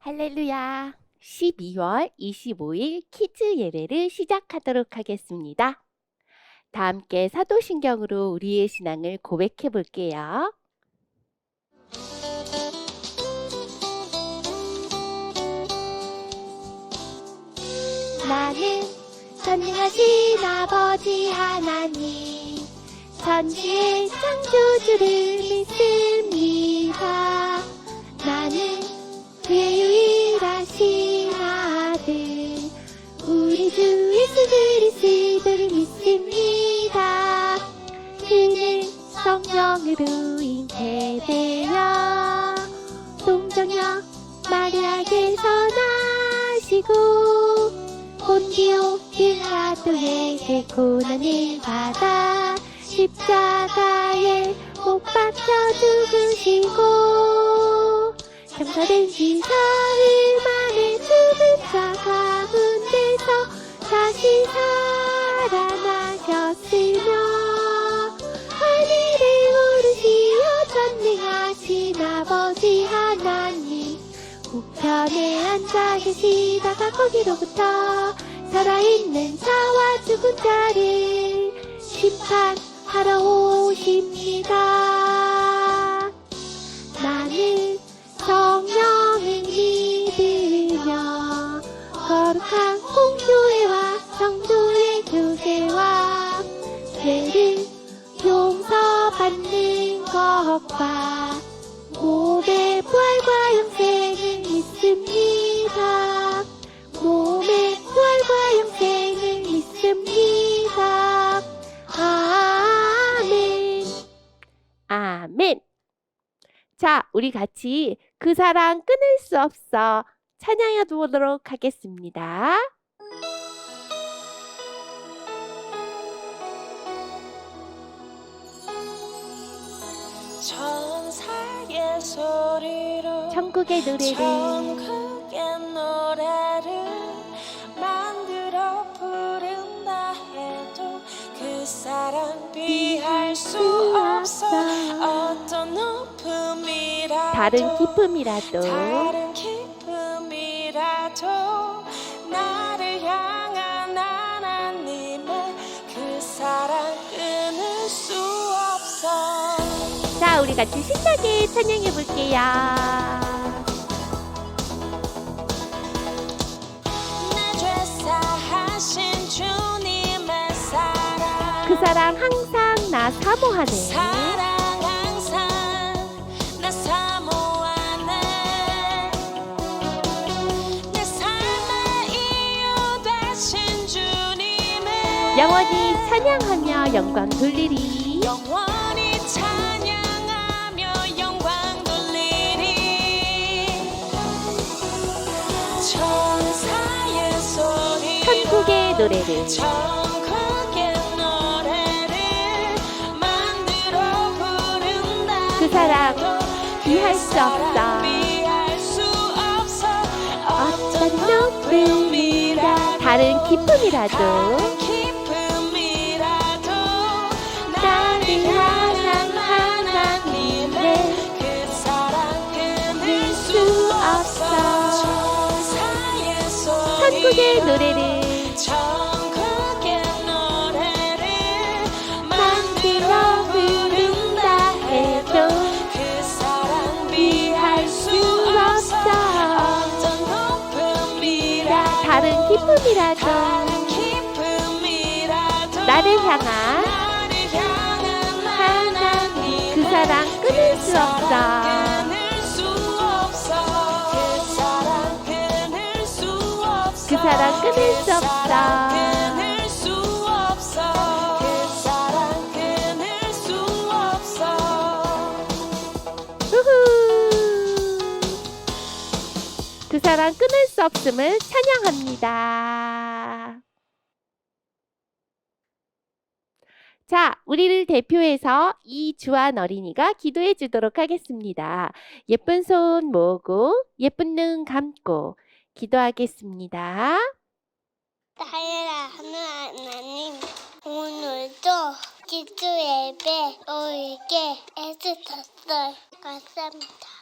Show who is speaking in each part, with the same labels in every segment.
Speaker 1: 할렐루야. 12월 25일 키즈 예배를 시작하도록 하겠습니다. 다 함께 사도신경으로 우리의 신앙을 고백해 볼게요. 나는 전능하신 아버지 하나님 천지의 창조주를 믿습니다. 아들 우리 주 예수 그리스도를 믿습니다. 그는 성령으로 잉태되어 동정녀 마리아에게서 나시고 본디오 빌라도에게 고난을 받아 십자가에 못 박혀 죽으시고 장사된 지 사흘 편에 앉아 계시다가 거기로부터 살아있는 자와 죽은 자를 심판하러 오십니다. 나는 성령을 믿으며 거룩한 공교회와 성도의 교제와 죄를 용서받는 것과 몸의 부활과 영생을 믿습니다. 몸의 부활과 영생을 믿습니다. 아멘. 아멘. 자, 우리 같이 그 사랑 끊을 수 없어 찬양해 보도록 하겠습니다. 천국의 노래를
Speaker 2: 만들어 부른다 해도 그 사랑 비할 수 없어. 어떤 높음이라도
Speaker 1: 다른 기쁨이라도 자, 우리 같이 신나게 찬양해 볼게요. 그 사랑 항상 나 사모하네.
Speaker 2: 사랑 항상 나 사모하네 내 삶의 이유 되신 주님의
Speaker 1: 영원히 찬양하며 영광 돌리리.
Speaker 2: 영원
Speaker 1: 노래를
Speaker 2: 만들어 부른다.
Speaker 1: 그 비할 그수 없어.
Speaker 2: 비할 수 없어.
Speaker 1: 어떤 높음이라 다른 기쁨이라도 나를
Speaker 2: 하나님의 그 사랑 끊을 수 없어. 천사의 소리
Speaker 1: 천국의 노래를 기쁨이라도 나를 향한 하나님 그,
Speaker 2: 그
Speaker 1: 사랑 끊을 수 없어.
Speaker 2: 그 사랑 그 끊을 수 없어.
Speaker 1: 수 없음을 찬양합니다. 자, 우리를 대표해서 이주한 어린이가 기도해 주도록 하겠습니다. 예쁜 손 모으고 예쁜 눈 감고 기도하겠습니다.
Speaker 3: 사랑하는 하나님, 오늘도 기도 예배 오게 애쓰셨어요. 감사합니다.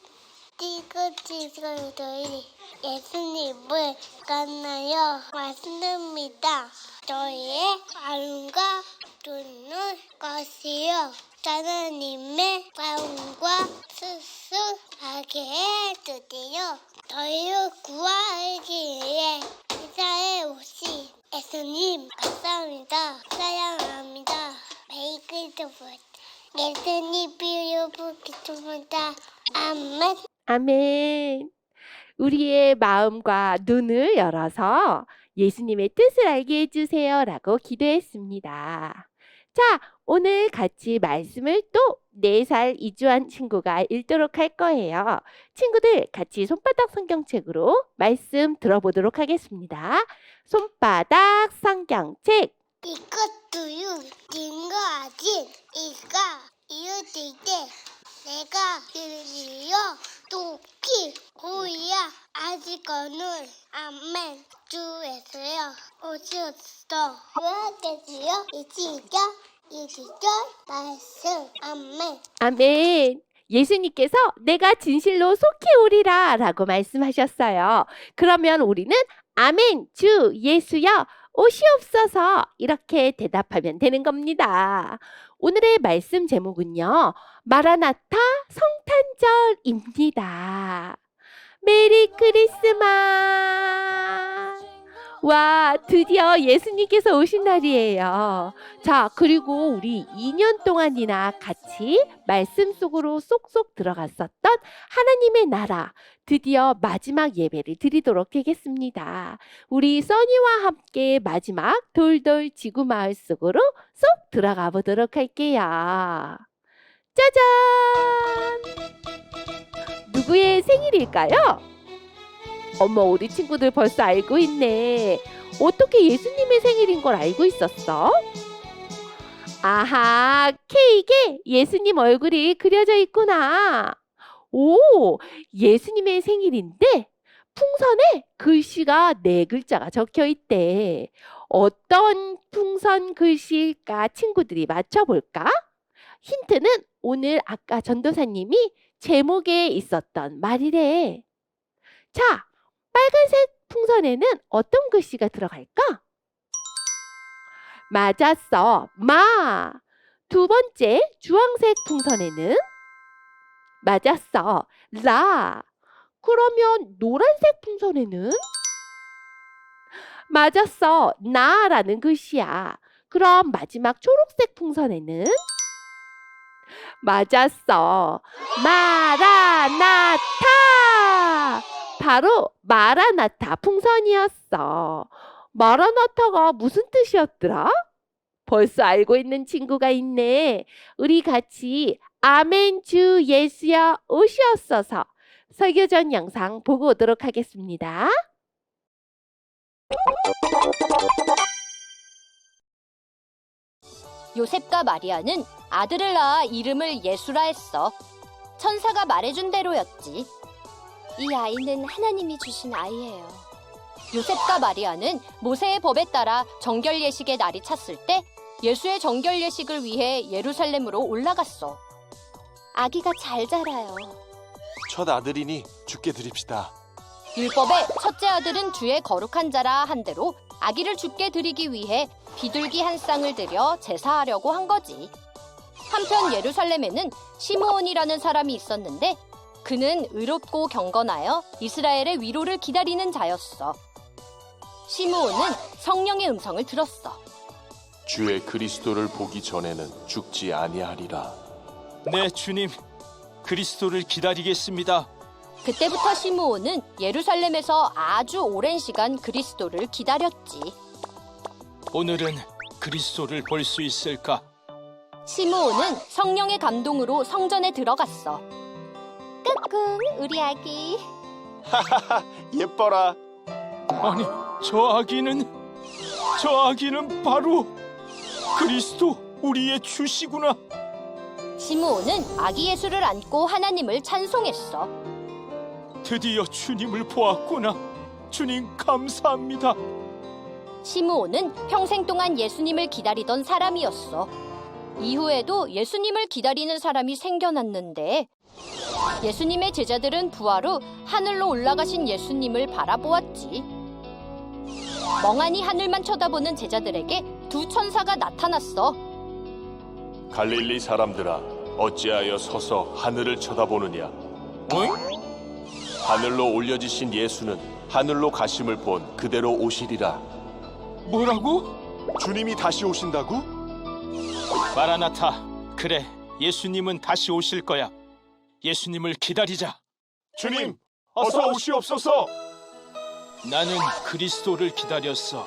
Speaker 3: 띠그띠그들이 예수님을 만나요. 말씀입니다. 저희의 마음과 눈을 것이요. 하나님의 마음과 수수하게 해주세요. 저희를 구하기 위해 이사에 오신 예수님 감사합니다. 사랑합니다. 메이크도 예수님 비유부기도합니다. 아멘.
Speaker 1: 아멘. 우리의 마음과 눈을 열어서 예수님의 뜻을 알게 해주세요 라고 기도했습니다. 자, 오늘 같이 말씀을 또 4살 이주한 친구가 읽도록 할 거예요. 친구들 같이 손바닥 성경책으로 말씀 들어보도록 하겠습니다. 손바닥 성경책
Speaker 3: 이것도요, din거 아직 이가 이어질 때 내가 들리요 도끼 호이야 아직거는 아멘 주에서요. 오셨어. 왜겠지요? 이지가 이지절 말씀. 아멘.
Speaker 1: 아멘. 예수님께서 내가 진실로 속히 오리라 라고 말씀하셨어요. 그러면 우리는 아멘, 주 예수여 오시옵소서 이렇게 대답하면 되는 겁니다. 오늘의 말씀 제목은요. 마라나타 성탄절입니다. 메리 크리스마스! 와, 드디어 예수님께서 오신 날이에요. 자, 그리고 우리 2년 동안이나 같이 말씀 속으로 쏙쏙 들어갔었던 하나님의 나라, 드디어 마지막 예배를 드리도록 하겠습니다. 우리 써니와 함께 마지막 돌돌 지구 마을 속으로 쏙 들어가 보도록 할게요. 짜잔! 누구의 생일일까요? 어머, 우리 친구들 벌써 알고 있네. 어떻게 예수님의 생일인 걸 알고 있었어? 아하, 케이크에 예수님 얼굴이 그려져 있구나. 오, 예수님의 생일인데 풍선에 글씨가 네 글자가 적혀 있대. 어떤 풍선 글씨일까 친구들이 맞춰볼까? 힌트는 오늘 아까 전도사님이 제목에 있었던 말이래. 자, 빨간색 풍선에는 어떤 글씨가 들어갈까? 맞았어. 마. 두 번째 주황색 풍선에는 맞았어. 라. 그러면 노란색 풍선에는 맞았어. 나라는 글씨야. 그럼 마지막 초록색 풍선에는 맞았어. 마라나타. 바로 마라나타 풍선이었어. 마라나타가 무슨 뜻이었더라? 벌써 알고 있는 친구가 있네. 우리 같이 아멘 주 예수여 오시옵소서 설교 전 영상 보고 오도록 하겠습니다.
Speaker 4: 요셉과 마리아는 아들을 낳아 이름을 예수라 했어. 천사가 말해준 대로였지. 이 아이는 하나님이 주신 아이예요. 요셉과 마리아는 모세의 법에 따라 정결 예식의 날이 찼을 때 예수의 정결 예식을 위해 예루살렘으로 올라갔어. 아기가 잘 자라요.
Speaker 5: 첫 아들이니 죽게 드립시다.
Speaker 4: 율법의 첫째 아들은 주의 거룩한 자라 한 대로 아기를 죽게 드리기 위해 비둘기 한 쌍을 들여 제사하려고 한 거지. 한편 예루살렘에는 시므온이라는 사람이 있었는데 그는 의롭고 경건하여 이스라엘의 위로를 기다리는 자였어. 시므온은 성령의 음성을 들었어.
Speaker 5: 주의 그리스도를 보기 전에는 죽지 아니하리라.
Speaker 6: 네, 주님. 그리스도를 기다리겠습니다.
Speaker 4: 그때부터 시므온은 예루살렘에서 아주 오랜 시간 그리스도를 기다렸지.
Speaker 6: 오늘은 그리스도를 볼 수 있을까?
Speaker 4: 시므온은 성령의 감동으로 성전에 들어갔어. 끄꿍 우리 아기.
Speaker 5: 예뻐라.
Speaker 6: 아니, 저 아기는 저 아기는 바로 그리스도 우리의 주시구나.
Speaker 4: 시므온은 아기 예수를 안고 하나님을 찬송했어.
Speaker 6: 드디어 주님을 보았구나. 주님 감사합니다.
Speaker 4: 시므온은 평생 동안 예수님을 기다리던 사람이었어. 이후에도 예수님을 기다리는 사람이 생겨났는데 예수님의 제자들은 부활 후 하늘로 올라가신 예수님을 바라보았지. 멍하니 하늘만 쳐다보는 제자들에게 두 천사가 나타났어.
Speaker 5: 갈릴리 사람들아, 어찌하여 서서 하늘을 쳐다보느냐?
Speaker 6: 어이?
Speaker 5: 하늘로 올려지신 예수는 하늘로 가심을 본 그대로 오시리라.
Speaker 6: 뭐라고?
Speaker 5: 주님이 다시 오신다고?
Speaker 6: 마라나타. 그래, 예수님은 다시 오실 거야. 예수님을 기다리자.
Speaker 5: 주님, 어서 오시옵소서.
Speaker 6: 나는 그리스도를 기다렸어.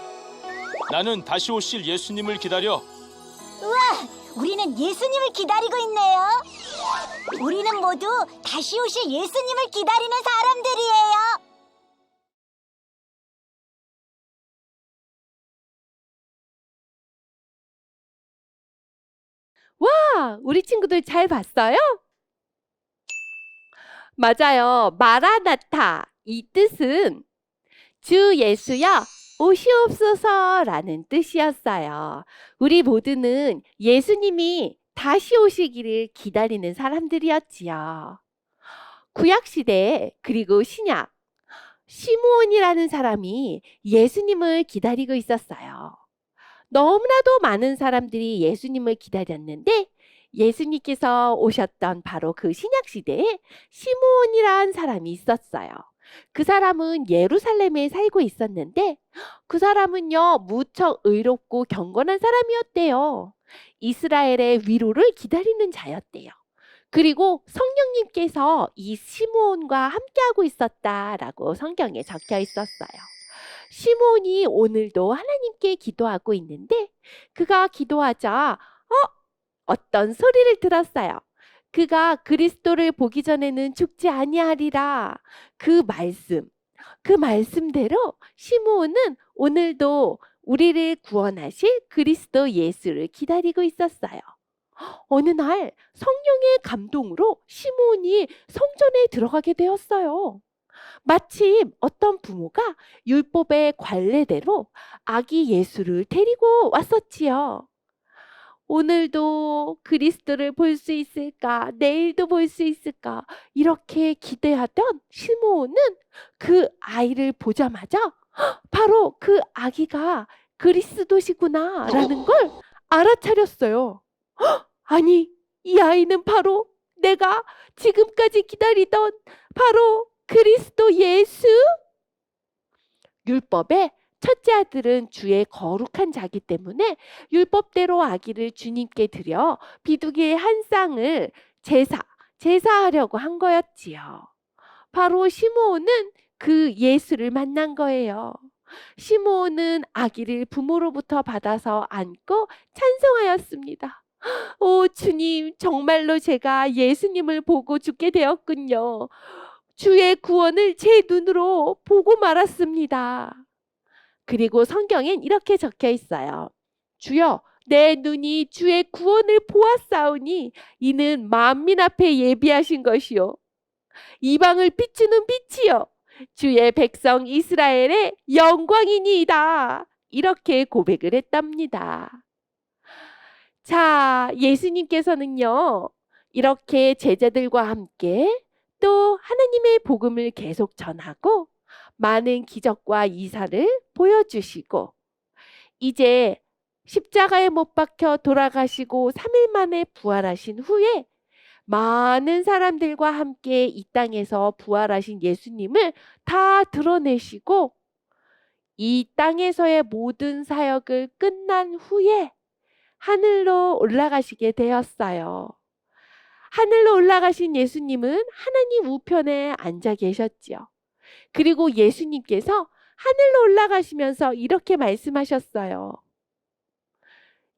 Speaker 6: 나는 다시 오실 예수님을 기다려.
Speaker 7: 우리는 예수님을 기다리고 있네요. 우리는 모두 다시 오실 예수님을 기다리는 사람들이에요.
Speaker 1: 아, 우리 친구들 잘 봤어요? 맞아요. 마라나타. 이 뜻은 주 예수여 오시옵소서라는 뜻이었어요. 우리 모두는 예수님이 다시 오시기를 기다리는 사람들이었지요. 구약 시대 그리고 신약 시므온이라는 사람이 예수님을 기다리고 있었어요. 너무나도 많은 사람들이 예수님을 기다렸는데 예수님께서 오셨던 바로 그 신약 시대에 시므온이란 사람이 있었어요. 그 사람은 예루살렘에 살고 있었는데 그 사람은요 무척 의롭고 경건한 사람이었대요. 이스라엘의 위로를 기다리는 자였대요. 그리고 성령님께서 이 시므온과 함께하고 있었다라고 성경에 적혀 있었어요. 시몬이 오늘도 하나님께 기도하고 있는데 그가 기도하자 어 어떤 소리를 들었어요. 그가 그리스도를 보기 전에는 죽지 아니하리라. 그 말씀. 그 말씀대로 시므온은 오늘도 우리를 구원하실 그리스도 예수를 기다리고 있었어요. 어느 날 성령의 감동으로 시므온이 성전에 들어가게 되었어요. 마침 어떤 부모가 율법의 관례대로 아기 예수를 데리고 왔었지요. 오늘도 그리스도를 볼 수 있을까? 내일도 볼 수 있을까? 이렇게 기대하던 시므온은 그 아이를 보자마자 바로 그 아기가 그리스도시구나라는 걸 알아차렸어요. 아니, 이 아이는 바로 내가 지금까지 기다리던 바로 그리스도 예수? 율법의 첫째 아들은 주의 거룩한 자기 때문에 율법대로 아기를 주님께 드려 비두기의 한 쌍을 제사, 제사하려고 한 거였지요. 바로 시므온은 그 예수를 만난 거예요. 시므온은 아기를 부모로부터 받아서 안고 찬송하였습니다. 오 주님, 정말로 제가 예수님을 보고 죽게 되었군요. 주의 구원을 제 눈으로 보고 말았습니다. 그리고 성경엔 이렇게 적혀 있어요. 주여, 내 눈이 주의 구원을 보았사오니 이는 만민 앞에 예비하신 것이요. 이방을 비추는 빛이요. 주의 백성 이스라엘의 영광이니이다. 이렇게 고백을 했답니다. 자, 예수님께서는요, 이렇게 제자들과 함께 또 하나님의 복음을 계속 전하고 많은 기적과 이사를 보여주시고 이제 십자가에 못 박혀 돌아가시고 3일 만에 부활하신 후에 많은 사람들과 함께 이 땅에서 부활하신 예수님을 다 드러내시고 이 땅에서의 모든 사역을 끝난 후에 하늘로 올라가시게 되었어요. 하늘로 올라가신 예수님은 하나님 우편에 앉아 계셨지요. 그리고 예수님께서 하늘로 올라가시면서 이렇게 말씀하셨어요.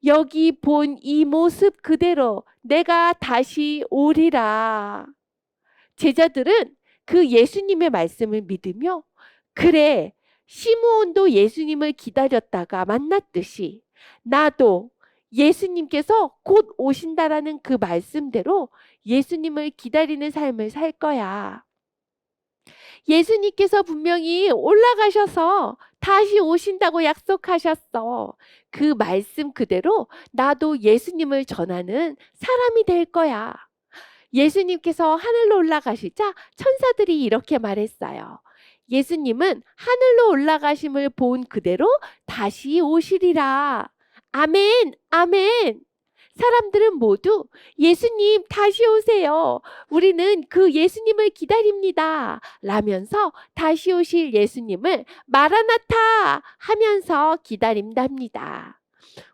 Speaker 1: 여기 본 이 모습 그대로 내가 다시 오리라. 제자들은 그 예수님의 말씀을 믿으며 그래 시므온도 예수님을 기다렸다가 만났듯이 나도 예수님께서 곧 오신다라는 그 말씀대로 예수님을 기다리는 삶을 살 거야. 예수님께서 분명히 올라가셔서 다시 오신다고 약속하셨어. 그 말씀 그대로 나도 예수님을 전하는 사람이 될 거야. 예수님께서 하늘로 올라가시자 천사들이 이렇게 말했어요. 예수님은 하늘로 올라가심을 본 그대로 다시 오시리라. 아멘, 아멘. 사람들은 모두 예수님 다시 오세요. 우리는 그 예수님을 기다립니다. 라면서 다시 오실 예수님을 마라나타 하면서 기다린답니다.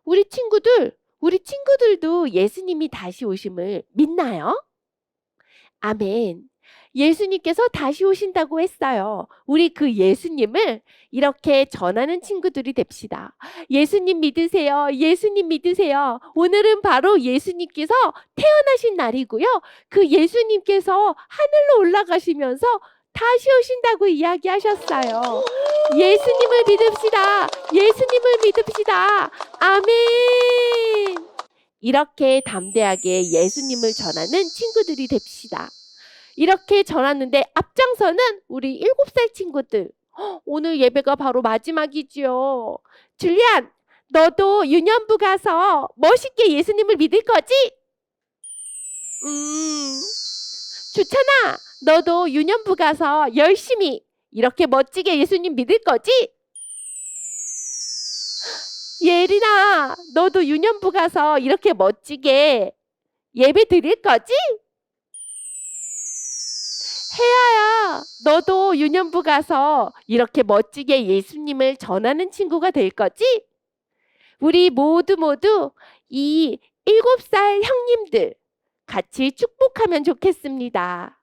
Speaker 1: 우리 친구들, 우리 친구들도 예수님이 다시 오심을 믿나요? 아멘. 예수님께서 다시 오신다고 했어요. 우리 그 예수님을 이렇게 전하는 친구들이 됩시다. 예수님 믿으세요. 예수님 믿으세요. 오늘은 바로 예수님께서 태어나신 날이고요. 그 예수님께서 하늘로 올라가시면서 다시 오신다고 이야기하셨어요. 예수님을 믿읍시다. 예수님을 믿읍시다. 아멘. 이렇게 담대하게 예수님을 전하는 친구들이 됩시다. 이렇게 전하는데 앞장서는 우리 일곱 살 친구들. 헉, 오늘 예배가 바로 마지막이지요. 줄리안, 너도 유년부 가서 멋있게 예수님을 믿을 거지? 음, 주찬아, 너도 유년부 가서 열심히 이렇게 멋지게 예수님 믿을 거지? 예린아, 너도 유년부 가서 이렇게 멋지게 예배 드릴 거지? 혜아야, 너도 유년부 가서 이렇게 멋지게 예수님을 전하는 친구가 될 거지? 우리 모두 모두 이 일곱 살 형님들 같이 축복하면 좋겠습니다.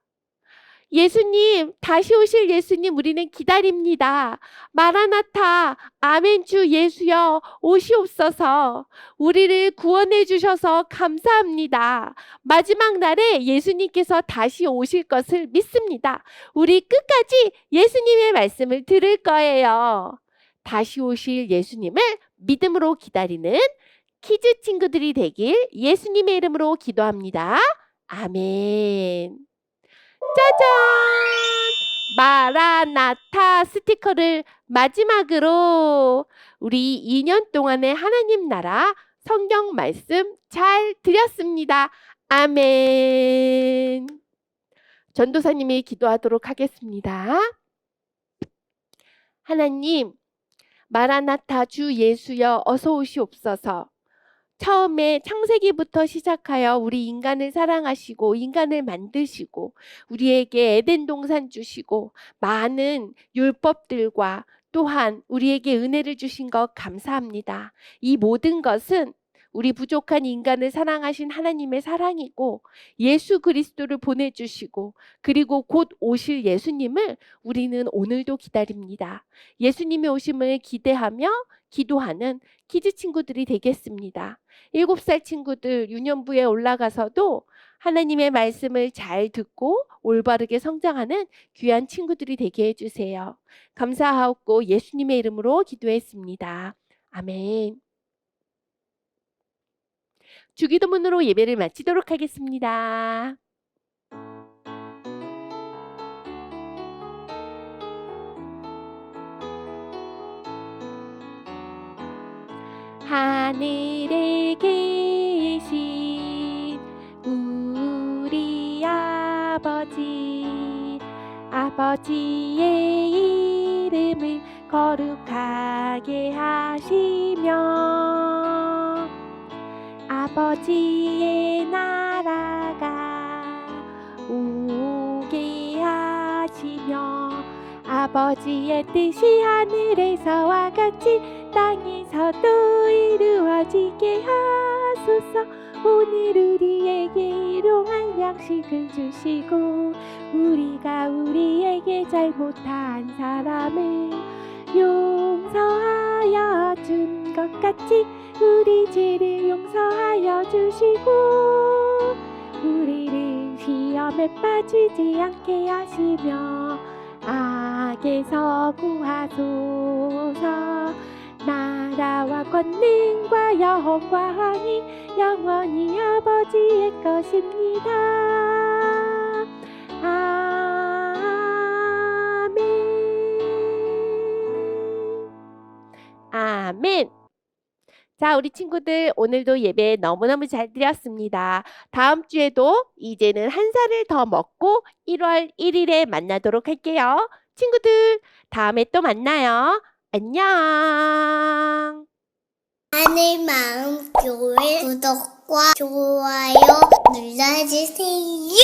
Speaker 1: 예수님, 다시 오실 예수님 우리는 기다립니다. 마라나타, 아멘 주 예수여 오시옵소서. 우리를 구원해 주셔서 감사합니다. 마지막 날에 예수님께서 다시 오실 것을 믿습니다. 우리 끝까지 예수님의 말씀을 들을 거예요. 다시 오실 예수님을 믿음으로 기다리는 키즈 친구들이 되길 예수님의 이름으로 기도합니다. 아멘. 짜잔! 마라나타 스티커를 마지막으로 우리 2년 동안의 하나님 나라 성경 말씀 잘 드렸습니다. 아멘. 전도사님이 기도하도록 하겠습니다. 하나님, 마라나타 주 예수여 어서 오시옵소서. 처음에 창세기부터 시작하여 우리 인간을 사랑하시고 인간을 만드시고 우리에게 에덴 동산 주시고 많은 율법들과 또한 우리에게 은혜를 주신 것 감사합니다. 이 모든 것은 우리 부족한 인간을 사랑하신 하나님의 사랑이고 예수 그리스도를 보내주시고 그리고 곧 오실 예수님을 우리는 오늘도 기다립니다. 예수님의 오심을 기대하며 기도하는 키즈 친구들이 되겠습니다. 일곱 살 친구들 유년부에 올라가서도 하나님의 말씀을 잘 듣고 올바르게 성장하는 귀한 친구들이 되게 해주세요. 감사하고 예수님의 이름으로 기도했습니다. 아멘. 주기도문으로 예배를 마치도록 하겠습니다. 하늘에 계신 우리 아버지 아버지의 이름을 거룩하게 하시며 아버지의 나라가 오게 하시며 아버지의 뜻이 하늘에서와 같이 땅에서도 이루어지게 하소서. 오늘 우리에게 일용할 양식을 주시고 우리가 우리에게 잘못한 사람을 용서하여 준 것 같이 우리 죄를 용서하여 주시고 우리를 시험에 빠지지 않게 하시며 악에서 구하소서 나라와 권능과 영광이 영원히 아버지의 것입니다. 아멘. 자, 우리 친구들 오늘도 예배 너무너무 잘 드렸습니다. 다음 주에도 이제는 한 살을 더 먹고 1월 1일에 만나도록 할게요. 친구들, 다음에 또 만나요. 안녕.
Speaker 3: 하늘 마음 교회 구독과 좋아요 눌러주세요.